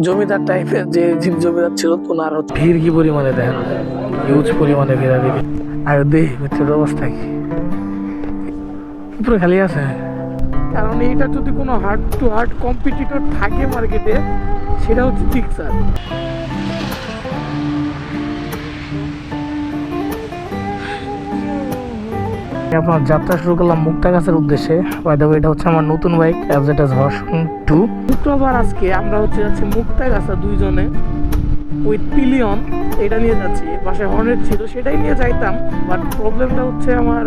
জমিদার টাইপের যে যিনি জমিদার ছিল তোনার ভিড় কি পরিমাণে দেখেন হিউজ পরিমাণে দিবি আর দেহ ভিতরের অবস্থা কি? উপরে খালি আছে। কারণ এইটা যদি কোনো হার্ট টু হার্ট কম্পিটিটর থাকে মার্কেটে সেটা হচ্ছে ঠিক আপনার যাত্রা শুরু করলাম মুক্তাগাছের উদ্দেশ্যে। বাই দ্য এটা হচ্ছে আমার নতুন বাইক ইজ ভার্সন টু শুক্রবার আজকে আমরা হচ্ছে যাচ্ছি মুক্তাগাছা দুইজনে উইথ পিলিয়ন এটা নিয়ে যাচ্ছি পাশে হর্নেট ছিল, সেটাই নিয়ে যাইতাম। বাট প্রবলেমটা হচ্ছে আমার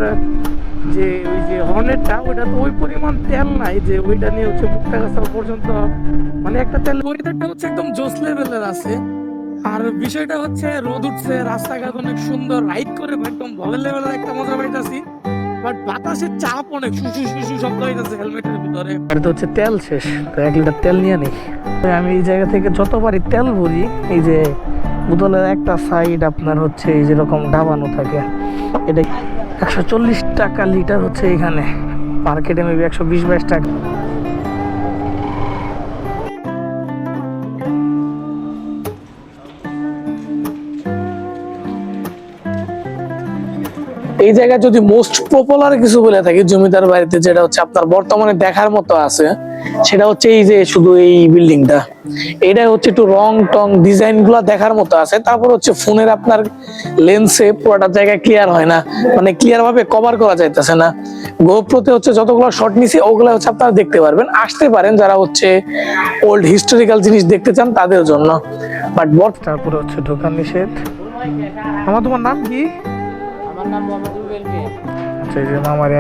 যে ওই যে হর্নেটটা ওইটা তো ওই পরিমাণ তেল নাই যে ওইটা নিয়ে হচ্ছে মুক্তাগাছা পর্যন্ত মানে একটা তেল ওয়েদারটা হচ্ছে একদম জোস লেভেলের আছে। আর বিষয়টা হচ্ছে রোদ উঠছে, রাস্তাঘাট অনেক সুন্দর। রাইড করে একদম ভলের লেভেলের একটা মজা পাইতাছি। বাট বাতাসের চাপ অনেক শুশু শুশু শব্দ হইতাছে হেলমেটের ভিতরে। গাড়িতে হচ্ছে তেল শেষ, তো এক লিটার তেল নিয়ে নেই। আমি এই জায়গা থেকে যতবারই তেল ভরি, এই যে বোতলের একটা সাইড আপনার হচ্ছে এই যেরকম ডাবানো থাকে, এটা একশো চল্লিশ টাকা লিটার হচ্ছে এখানে। মার্কেটে মেবি একশো বিশ, বাইশ টাকা। এই জায়গায় যদি মোস্ট পপুলার কিছু বলে থাকি জমিদার বাড়িতে, যেটা হচ্ছে আপনার বর্তমানে দেখার মতো আছে, সেটা হচ্ছে এই যে শুধু এই বিল্ডিংটা এটা হচ্ছে একটু রং টং ডিজাইনগুলা দেখার মতো আছে। তারপর হচ্ছে ফোনের আপনার লেন্সে পুরোটা জায়গা ক্লিয়ার হয় না। মানে ক্লিয়ার ভাবে কভার করা যাইতেছে না। গোপ্রোতে হচ্ছে যতগুলো শট নিছি, ওগুলো হচ্ছে আপনারা দেখতে পারবেন। আসতে পারেন যারা হচ্ছে ওল্ড হিস্টোরিক্যাল জিনিস দেখতে চান তাদের জন্য। বাট বট তারপরে হচ্ছে দোকান নিষেধ। আমার তোমার নাম কি? আমার নাম মোহাম্মদ রুবেল মিয়া। আচ্ছা এই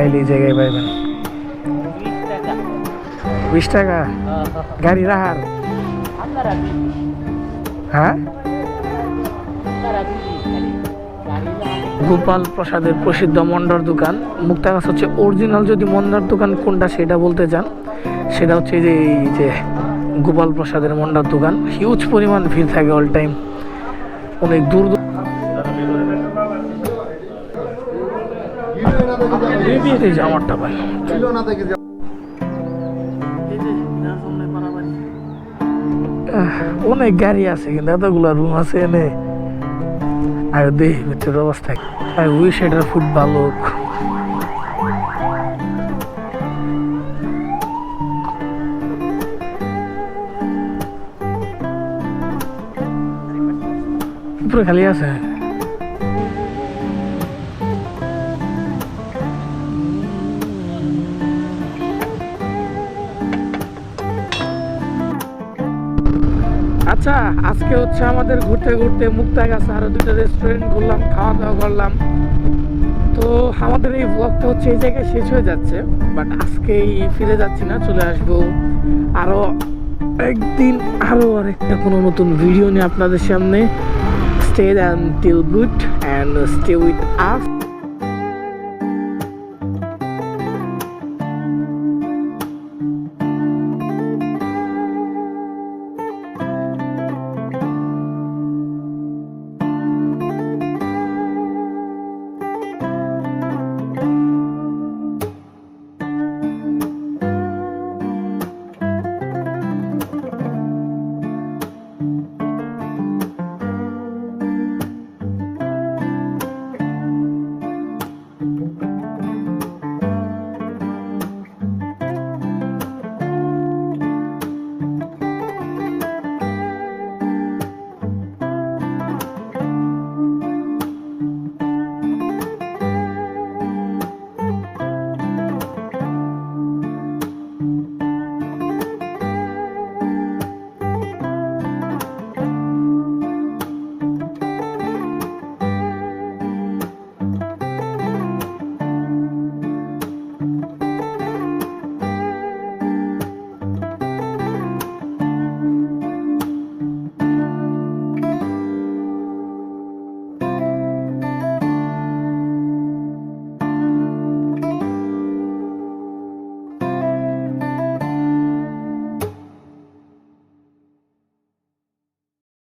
আইলে এই জায়গায় পাইবেন। বিশ টাকা। গাড়ি রাহার হ্যাঁ? গোপাল প্রসাদের প্রসিদ্ধ মন্ডার দোকান। মুক্তাগাছ হচ্ছে অরিজিনাল যদি মন্ডার দোকান কোনটা সেটা বলতে চান সেটা হচ্ছে যে এই যে গোপাল প্রসাদের মন্ডার দোকান। হিউজ পরিমাণ ভিড় থাকে অল টাইম অনেক দূর দূর এই যে আমারটা ভাই আহ, অনেক গাড়ি আছে কিন্তু এতগুলো রুম আছে এনে। আর দেহ ভিতরের অবস্থা। আর উইশ ফুড ভালো হোক। খালি আছে? আচ্ছা আজকে হচ্ছে আমাদের ঘুরতে ঘুরতে মুক্তা গেছে আরও দুটো রেস্টুরেন্ট ঘুরলাম খাওয়া দাওয়া করলাম। তো আমাদের এই ব্লগটা হচ্ছে এই জায়গায় শেষ হয়ে যাচ্ছে বাট আজকেই ফিরে যাচ্ছি না, চলে আসব আরও একদিন, আরও আরেকটা কোনো নতুন ভিডিও নিয়ে আপনাদের সামনে। Stay and till good and stay with us